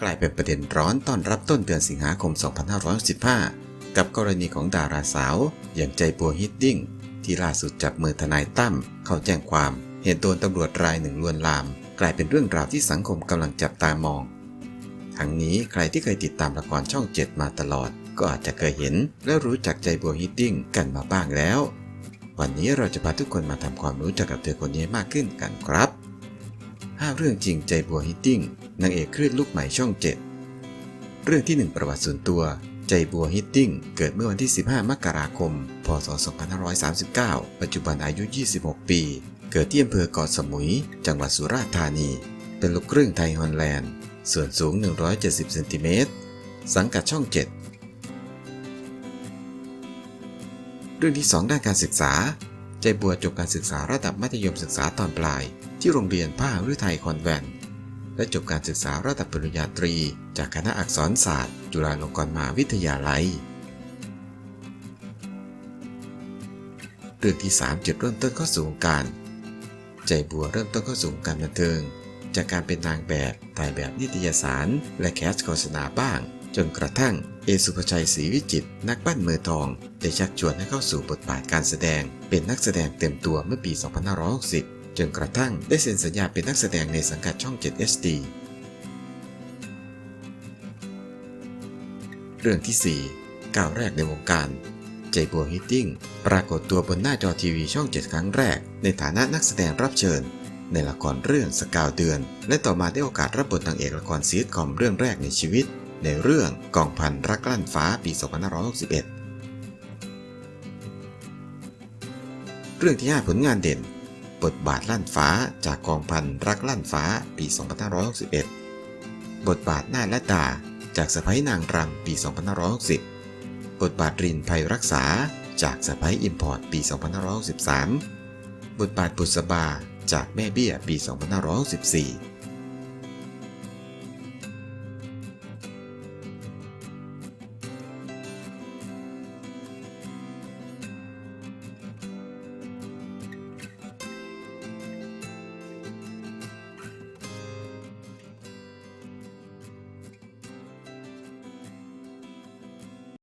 กลายเป็นประเด็นร้อนต้อนรับต้นเดือนสิงหาคม 2565 กับกรณีของดาราสาว อย่างใจปัวฮิตดิ้ง ที่ล่าสุดจับมือทนายตั้มเข้าแจ้งความ เหตุโดนตำรวจรายหนึ่งลวนลาม กลายเป็นเรื่องราวที่สังคมกำลังจับตามอง ทั้งนี้ใครที่เคยติดตามละครช่องเจ็ดมาตลอด ก็อาจจะเคยเห็น และรู้จักใจบัวฮิตติ้งกันมาบ้างแล้ว วันนี้เราจะพาทุกคนมาทำความรู้จักกับเธอคนนี้มากขึ้นกันครับ 5 เรื่องจริงใจบัวฮิตติ้ง นางเอกคลื่นลูกใหม่ช่อง 7 เรื่องที่ 1 ประวัติส่วนตัว ใจบัวฮิตติ้ง เกิดเมื่อวันที่ 15 มกราคม พศ 2539 ปัจจุบันอายุ 26 ปี เกิดที่อำเภอเกาะสมุย จังหวัดสุราษฎร์ธานี เป็นลูกครึ่งไทยฮอลแลนด์ ส่วนสูง 170เซนติเมตร สังกัดช่อง 7 เรื่องที่ 2 ด้านการศึกษา ใจบัวจบการศึกษาระดับมัธยมศึกษาตอนปลาย ที่โรงเรียนพระหฤทัยคอนแวนต และจบการศึกษาระดับปริญญาตรี จากคณะอักษรศาสตร์ จุฬาลงกรณ์มหาวิทยาลัยเรื่องที่ 3 จุดเริ่มต้นเข้าสู่วงการ ใจบัวเริ่มต้นเข้าสู่วงการบันเทิง จากการเป็นนางแบบถ่ายแบบนิตยสาร และแคสโฆษณาบ้าง จนกระทั่งเอสุภชัยศรีวิจิตนักปั้นมือทองได้ชักชวนให้เข้าสู่บทบาทการแสดง เป็นนักแสดงเต็มตัวเมื่อปี 2560 จนกระทั่งได้เซ็นสัญญาเป็นนักแสดงในสังกัดช่อง 7 HD เรื่องที่ 4 ก้าวแรกในวงการ ใจบัวฮิตติ้งปรากฏตัวบนหน้าจอทีวีช่อง 7 ครั้งแรก ในฐานะนักแสดงรับเชิญ ในละครเรื่องสกาวเดือน และต่อมาได้โอกาสรับบทนางเอกละครซีทคอมเรื่องแรกในชีวิต ในเรื่องกองพันรักลั่นฟ้าปี 2561 เรื่องที่ 5 ผลงานเด่น บทบาทลั่นฟ้าจากกองพันรักลั่นฟ้าปี 2561 บทบาทหน้าและตาจากสะพ้ยนางรำปี 2560 บทบาทรินภัยรักษาจากสะพ้ยอิมพอร์ตปี 2563 บทบาทบุษบาจากแม่เบี้ยปี 2564